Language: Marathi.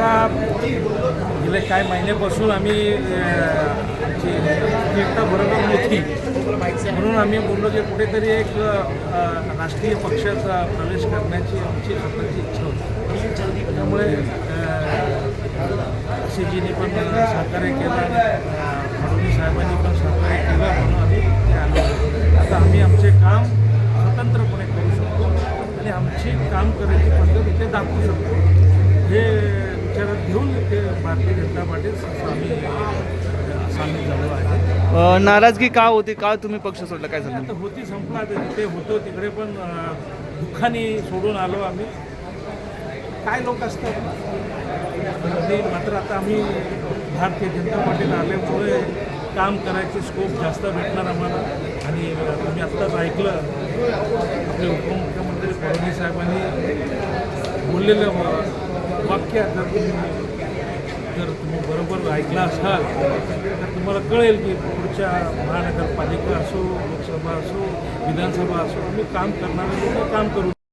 आता गेले काही महिन्यापासून आम्ही आमची एकता बरोबर नव्हती. म्हणून आम्ही बोललो की कुठेतरी एक राष्ट्रीय पक्षाचा प्रवेश करण्याची आमची स्वतःची इच्छा होती. त्यामुळे सीजीने पण सहकार्य केलं आणि फडणवीस साहेबांनी पण सहकार्य केलं म्हणून आम्ही ते आलो. आता आम्ही आमचे काम स्वतंत्रपणे करू शकतो आणि आमची काम करायची पद्धत इथे दाखवू शकतो. हे विचारात घेऊन इथे भारतीय जनता पार्टीत आम्ही सामील झालो आहे. नाराजगी का होती? का तुम्ही पक्ष सोडला? काय झालं आता होती संपला. आता तिथे होतो तिकडे पण अं, दुःखाने सोडून आलो आम्ही. काय लोक असतात? आणि मात्र आता आम्ही भारतीय जनता पार्टीला आल्यामुळे काम करायचे स्कोप जास्त भेटणार आम्हाला. आणि अं, तुम्ही आत्ताच ऐकलं. आपले उपमुख्यमंत्री फडणवीस साहेबांनी बोललेलं वाक्य जर तुम्ही जर तुम्ही बरोबर ऐकला असाल तर तुम्हाला कळेल की पुढच्या महानगरपालिका असो लोकसभा असो विधानसभा असो आम्ही काम करणारे लोक काम करू